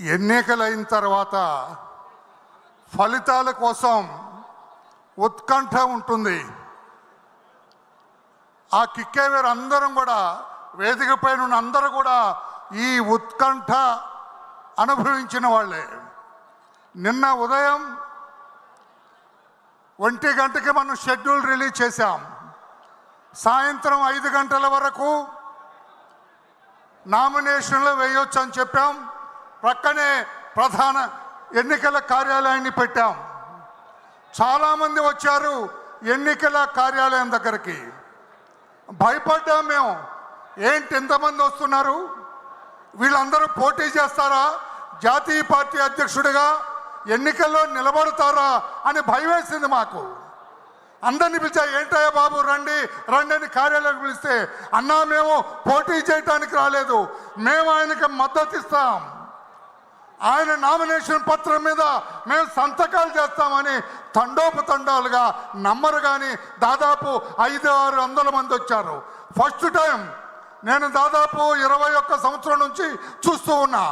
ఎన్నికలైన తర్వాత ఫలితాల కోసం ఉత్కంఠ ఉంటుంది. ఆ కిక్కేవేరు అందరం కూడా వేదిక పైన ఉన్న అందరూ కూడా ఈ ఉత్కంఠ అనుభవించిన వాళ్ళే. నిన్న ఉదయం ఒంటి గంటకి మనం షెడ్యూల్ రిలీజ్ చేశాం. సాయంత్రం ఐదు గంటల వరకు నామినేషన్లు వేయొచ్చు అని చెప్పాం. ప్రక్కనే ప్రధాన ఎన్నికల కార్యాలయాన్ని పెట్టాం. చాలామంది వచ్చారు ఎన్నికల కార్యాలయం దగ్గరికి. భయపడ్డాం మేము. ఏంటి ఎంతమంది వస్తున్నారు? వీళ్ళందరూ పోటీ చేస్తారా? జాతీయ పార్టీ అధ్యక్షుడిగా ఎన్నికల్లో నిలబడతారా అని భయం వేసింది మాకు. అందరిని పిలిచా ఏంటయ్యా బాబు రండి రండి అని కార్యాలయం పిలిస్తే అన్నా మేము పోటీ చేయటానికి రాలేదు. మేము ఆయనకి మద్దతు ఇస్తాం. ఆయన నామినేషన్ పత్రం మీద మేము సంతకాలు చేస్తామని తండోపతండాలుగా నమ్మరు కానీ దాదాపు ఐదు ఆరు వందల మంది వచ్చారు. ఫస్ట్ టైం నేను దాదాపు ఇరవై ఒక్క సంవత్సరం నుంచి చూస్తూ ఉన్నా.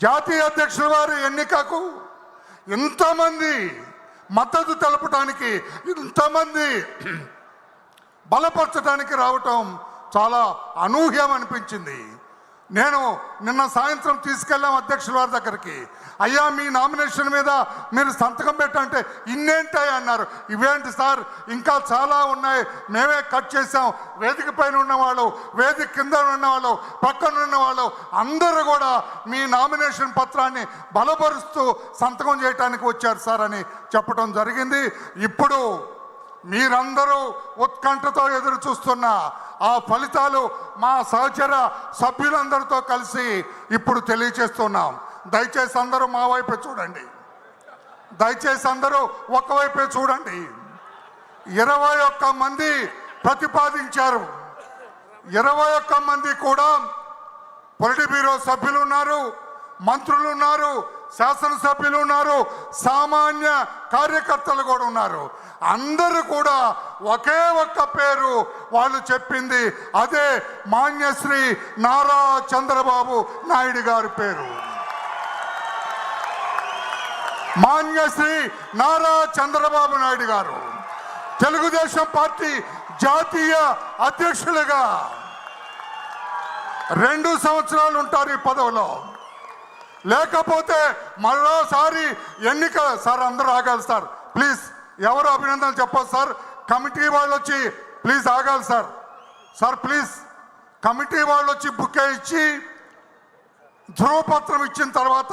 జాతీయ అధ్యక్షుల వారి ఎన్నికకు ఇంతమంది మద్దతు తెలపడానికి ఇంతమంది బలపరచడానికి రావటం చాలా అనూహ్యం అనిపించింది. నేను నిన్న సాయంత్రం తీసుకెళ్ళాం అధ్యక్షుల వారి దగ్గరికి. అయ్యా మీ నామినేషన్ మీద మీరు సంతకం పెట్టంటే ఇన్నేంటాయి అన్నారు. ఇవేంటి సార్? ఇంకా చాలా ఉన్నాయి. మేమే కట్ చేసాం వేదిక పైన ఉన్నవాళ్ళు వేదిక కింద ఉన్నవాళ్ళు పక్కన ఉన్నవాళ్ళు అందరూ కూడా మీ నామినేషన్ పత్రాన్ని బలపరుస్తూ సంతకం చేయడానికి వచ్చారు సార్ అని చెప్పడం జరిగింది. ఇప్పుడు మీరందరూ ఉత్కంఠతో ఎదురు చూస్తున్న ఆ ఫలితాలు మా సహచర సభ్యులందరితో కలిసి ఇప్పుడు తెలియచేస్తున్నాం. దయచేసి అందరూ మా వైపే చూడండి. దయచేసి అందరూ ఒకవైపే చూడండి. ఇరవై ఒక్క మంది ప్రతిపాదించారు. ఇరవై ఒక్క మంది కూడా పొలిటి బ్యూరో సభ్యులు ఉన్నారు మంత్రులు ఉన్నారు శాసనసభ్యులు ఉన్నారు సామాన్య కార్యకర్తలు కూడా ఉన్నారు. అందరూ కూడా ఒకే ఒక్క పేరు వాళ్ళు చెప్పింది అదే మాన్యశ్రీ నారా చంద్రబాబు నాయుడు గారి పేరు. మాన్యశ్రీ నారా చంద్రబాబు నాయుడు గారు. తెలుగుదేశం పార్టీ జాతీయ అధ్యక్షులుగా రెండు సంవత్సరాలు ఉంటారు ఈ పదవిలో. లేకపోతే మరోసారి ఎన్నిక సార్ అందరూ ఆగాలి సార్. ప్లీజ్ ఎవరు అభినందనలు చెప్పదు సార్. కమిటీ వాళ్ళు వచ్చి ప్లీజ్ ఆగాలి సార్. Sir please. కమిటీ వాళ్ళు వచ్చి బుకే ఇచ్చి ధ్రువపత్రం ఇచ్చిన తర్వాత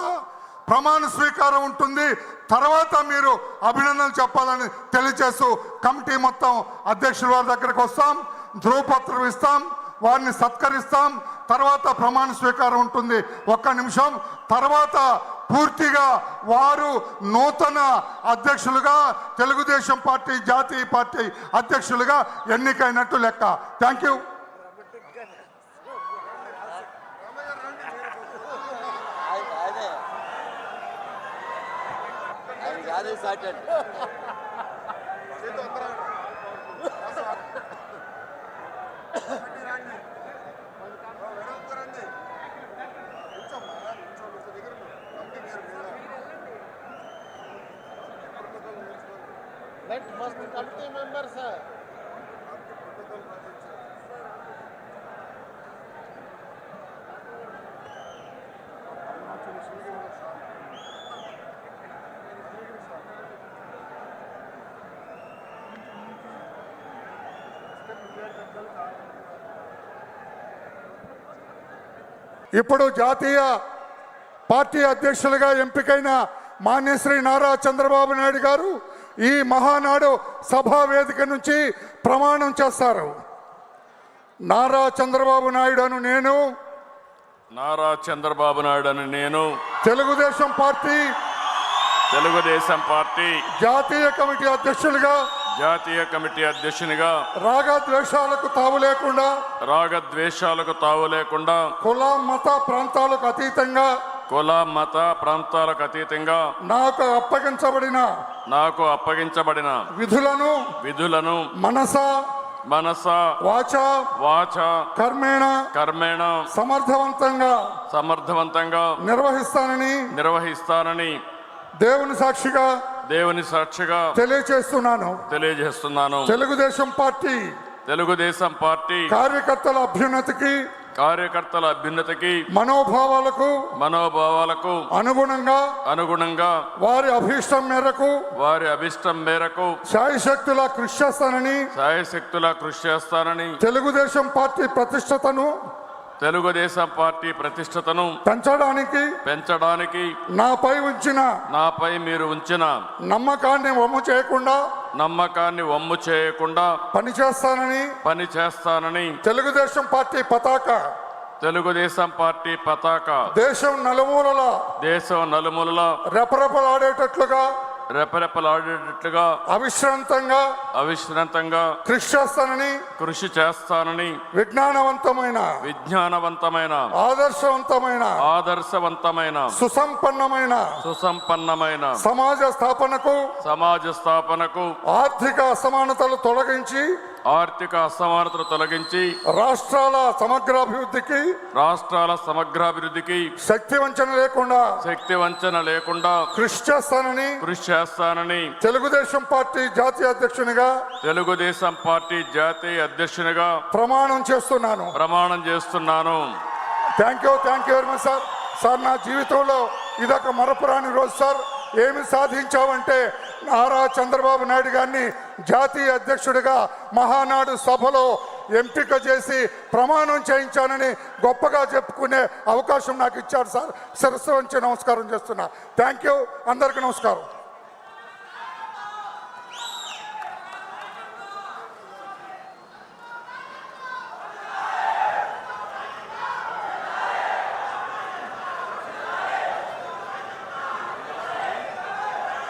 ప్రమాణ స్వీకారం ఉంటుంది. తర్వాత మీరు అభినందనలు చెప్పాలని తెలియజేస్తూ కమిటీ మొత్తం అధ్యక్షుల వారి దగ్గరకు వస్తాం. ధ్రువపత్రం ఇస్తాం. వారిని సత్కరిస్తాం. తర్వాత ప్రమాణ స్వీకారం ఉంటుంది. ఒక్క నిమిషం. తర్వాత పూర్తిగా వారు నూతన అధ్యక్షులుగా తెలుగుదేశం పార్టీ జాతీయ పార్టీ అధ్యక్షులుగా ఎన్నికైనట్టు లెక్క. థ్యాంక్ యూ సాటెడ్ ఫస్ట్ కమిటీ మెంబర్ సార్ ఇప్పుడు జాతీయ పార్టీ అధ్యక్షులుగా ఎంపికైన మాన్యశ్రీ నారా చంద్రబాబు నాయుడు గారు ఈ మహానాడు సభా వేదిక నుంచి ప్రమాణం చేస్తారు. నారా చంద్రబాబు నాయుడు అను నేను నారా చంద్రబాబు నాయుడు అని నేను తెలుగుదేశం పార్టీ తెలుగుదేశం పార్టీ జాతీయ కమిటీ అధ్యక్షులుగా జాతీయ కమిటీ అధ్యక్షునిగా రాగద్వేషాలకు తావు లేకుండా రాగద్వేషాలకు తావు లేకుండా కుల మత ప్రాంతాలకు అతీతంగా కుల మత ప్రాంతాలకు అతీతంగా నాకు అప్పగించబడిన నాకు అప్పగించబడిన విధులను విధులను మనస మనస వాచ వాచ కర్మేణ కర్మేణ సమర్థవంతంగా సమర్థవంతంగా నిర్వహిస్తానని నిర్వహిస్తానని దేవుని సాక్షిగా దేవుని సాక్షిగా తెలియచేస్తున్నాను. తెలియజేస్తున్నాను. తెలుగుదేశం పార్టీ తెలుగుదేశం పార్టీ కార్యకర్తల అభ్యున్నతికి కార్యకర్తల అభ్యున్నతికి మనోభావాలకు మనోభావాలకు అనుగుణంగా అనుగుణంగా వారి అభీష్టం మేరకు వారి అభిష్టం మేరకు శాయశక్తులా కృషి చేస్తానని సాయశక్తుల కృషి చేస్తానని తెలుగుదేశం పార్టీ ప్రతిష్టతను తెలుగుదేశం పార్టీ ప్రతిష్టతను పెంచడానికి పెంచడానికి నాపై ఉంచిన నాపై మీరు ఉంచిన నమ్మకాన్ని వమ్ము చేయకుండా నమ్మకాన్ని వమ్ము చేయకుండా పనిచేస్తానని పని చేస్తానని తెలుగుదేశం పార్టీ పతాక. తెలుగుదేశం పార్టీ పతాక. దేశం నలుమూలల దేశం నలుమూలల రెపరెపలాడేటట్లుగా రెపరెపలాడేటట్లుగా అవిశ్రాంతంగా అవిశ్రాంతంగా కృషి చేస్తానని కృషి చేస్తానని విజ్ఞానవంతమైన విజ్ఞానవంతమైన ఆదర్శవంతమైన ఆదర్శవంతమైన సుసంపన్నమైన సుసంపన్నమైన సమాజ స్థాపనకు సమాజ స్థాపనకు ఆర్థిక అసమానతలు తొలగించి ఆర్థిక అసమానతలు తొలగించి రాష్ట్రాల సమగ్రాభివృద్ధికి రాష్ట్రాల సమగ్రాభివృద్ధికి శక్తి వంచన లేకుండా శక్తి వంచన లేకుండా కృషి చేస్తానని కృషి చేస్తానని తెలుగుదేశం పార్టీ జాతీయ అధ్యక్షునిగా తెలుగుదేశం పార్టీ జాతీయ అధ్యక్షునిగా ప్రమాణం చేస్తున్నాను. ప్రమాణం చేస్తున్నాను. Thank you thank you very much sir. Sir నా జీవితంలో ఇదొక మరపురాని రోజు సార్. ఏమి సాధించావంటే నారా చంద్రబాబు నాయుడు గారిని జాతీయ అధ్యక్షుడిగా మహానాడు సభలో ఎంపిక చేసి ప్రమాణం చేయించానని గొప్పగా చెప్పుకునే అవకాశం నాకు ఇచ్చారు సార్. శిరస్సు వంచి నమస్కారం చేస్తున్నా. థ్యాంక్ యూ అందరికీ నమస్కారం.